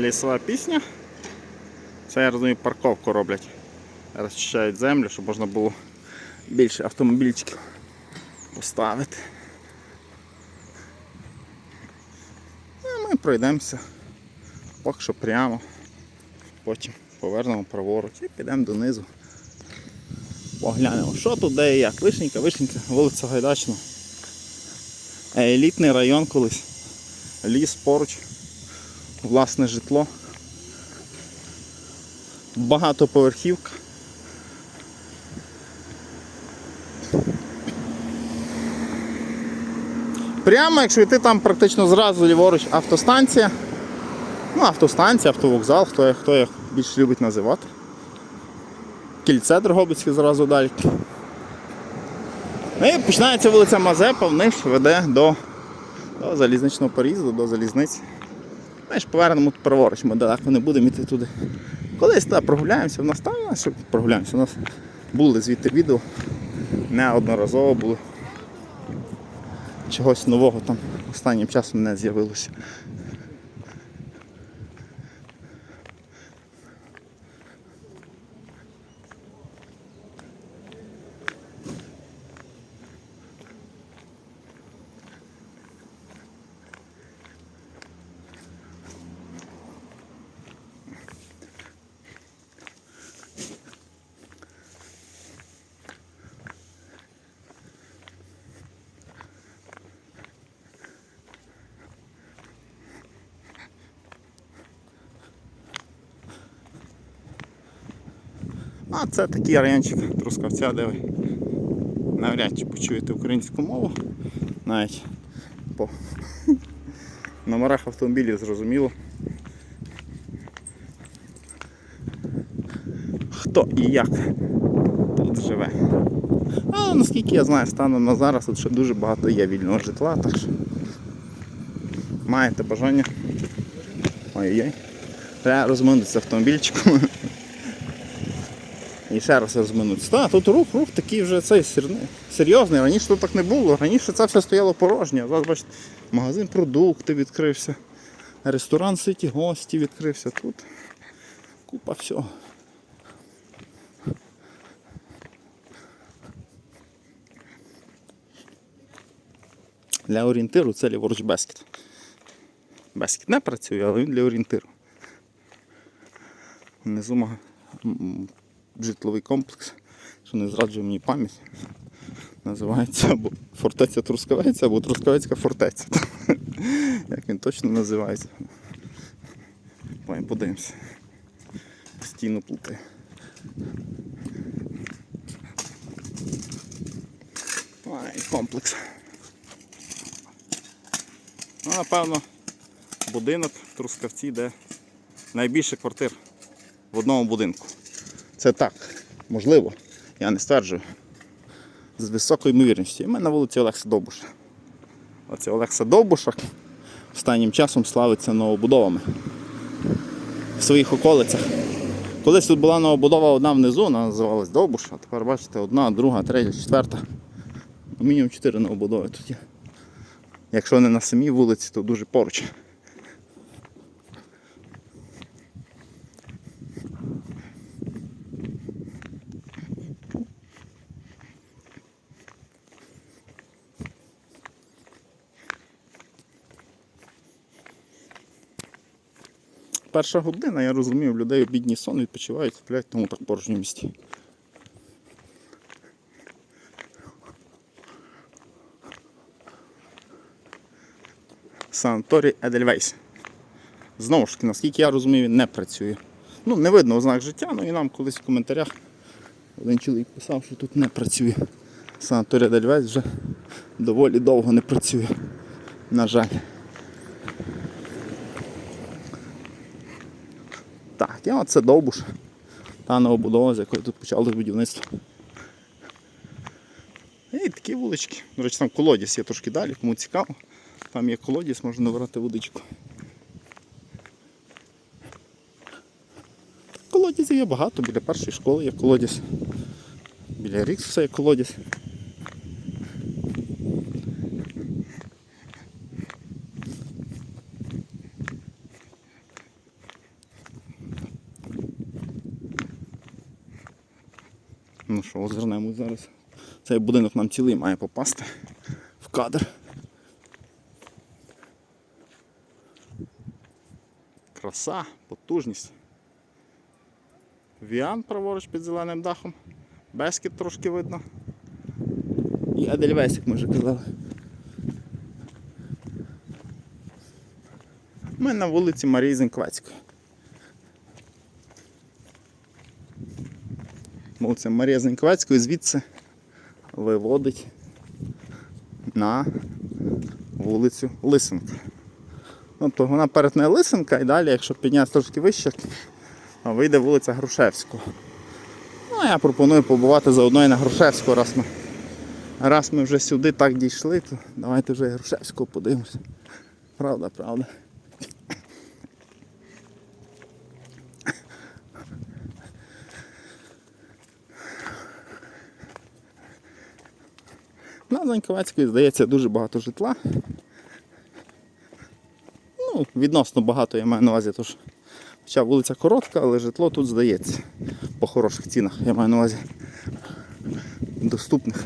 лісова пісня. Це я розумію, парковку роблять. Розчищають землю, щоб можна було більше автомобільчиків поставити. А ми пройдемося поки що прямо. Потім повернемо праворуч і підемо донизу. Поглянемо, що тут, де і як. Вишенька, вишенька, вулиця Гайдачна. Елітний район колись. Ліс поруч. Власне житло. Багатоповерхівка. Прямо, якщо йти там практично зразу ліворуч автостанція. Ну, автостанція, автовокзал, хто, як- хто як більш любить називати. Кільце Дрогобицьке зразу далі. Ну і починається вулиця Мазепа, вниз веде до, до залізничного переїзду, до залізниці. Знаєш, повернемо тут праворуч, ми далеко не будемо йти туди. Колись так прогуляємося, в нас там прогуляємося. У нас були звідти відео. Неодноразово було. Чогось нового там останнім часом не з'явилося. А це такий райончик Трускавця, де ви навряд чи почуєте українську мову. Навіть по номерах автомобілів зрозуміло. Хто і як тут живе. А наскільки я знаю, станом на зараз тут ще дуже багато є вільного житла, так що маєте бажання. Ой-ой-ой. Треба розминутися автомобільчиком. І ще раз розминутися. Так, тут рух, рух такий вже цей серйозний. Раніше тут так не було. Раніше це все стояло порожнє. Зараз бачите, магазин продукти відкрився, ресторан Ситі гості відкрився. Тут купа всього. Для орієнтиру це ліворуч Бескет. Бескет не працює, але він для орієнтиру. Внизу житловий комплекс, що не зраджує мені пам'ять. Називається або фортеця Трускавець, або Трускавецька фортеця. Як він точно називається. Подивимося. Постійно плутає. Ай, комплекс. Ну, напевно, будинок в Трускавці, де найбільше квартир в одному будинку. Це так, можливо, я не стверджую. З високою ймовірністю. І ми на вулиці Олекса Довбуша. Оце Олекса Довбуша останнім часом славиться новобудовами в своїх околицях. Колись тут була новобудова одна внизу, вона називалась Довбуш, а тепер бачите, одна, друга, третя, четверта. Мінімум чотири новобудови тут є. Якщо не на самій вулиці, то дуже поруч. Перша година, я розумію, в людей обідній сон відпочивають, сплять, тому так порожньо в місті. Санаторій Едельвейс. Знову ж таки, наскільки я розумію, він не працює. Ну, не видно ознак життя, ну і нам колись в коментарях один чоловік писав, що тут не працює. Санаторій Едельвейс вже доволі довго не працює. На жаль. Я оце довбуш. Та новобудова, з якої тут почали будівництво. І такі вулички. До речі, там колодязь є трошки далі, кому цікаво. Там є колодязь, можна набирати водичку. Колодязів є багато, біля першої школи є колодязь. Біля Ріксуса є колодязь. Ну що, озирнемось зараз. Цей будинок нам цілий має попасти в кадр. Краса, потужність. Віан праворуч під зеленим дахом. Бескіт трошки видно. І Едельвейс, як ми вже казали. Ми на вулиці Марії Зенквецької. Вулиця Марія Зенквецької звідси виводить на вулицю Лисенка. Тобто вона перетне Лисенка і далі, якщо піднятися трошки вище, вийде вулиця Грушевського. Ну, а я пропоную побувати заодно і на Грушевського, раз ми, раз ми вже сюди так дійшли, то давайте вже і Грушевського подивимося. Правда, правда. На Заньковецької, здається, дуже багато житла. Ну, відносно багато я маю на увазі, тож. Хоча вулиця коротка, але житло тут здається. По хороших цінах, я маю на увазі. Доступних.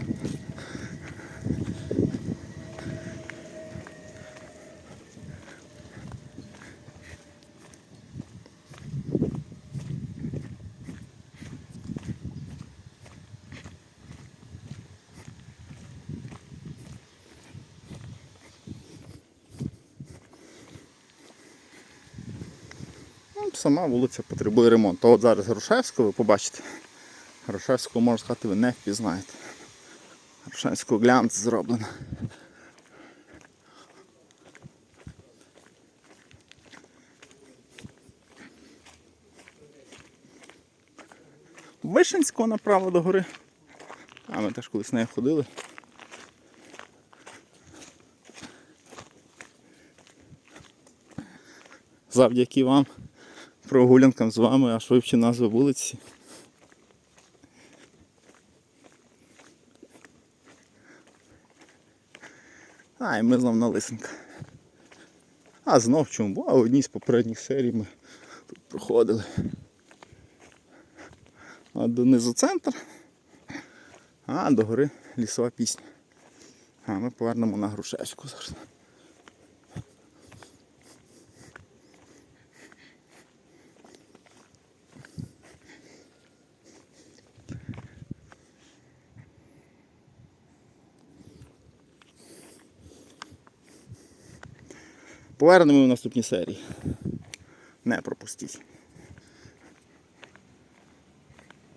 Сама вулиця потребує ремонту. От зараз Грушевського ви побачите. Грушевського, можна сказати, ви не впізнаєте. Грушевського глянц зроблено. Вишенського направо до гори. А ми теж колись нею ходили. Завдяки вам прогулянкам з вами аж вивчи назви вулиці. А, і ми знов на Лисенка. А знов чому? Бо в одній з попередніх серій ми тут проходили. А донизу центр, а до гори лісова пісня. А ми повернемо на Грушевську зараз. Повернемо в наступній серії. Не пропустіть.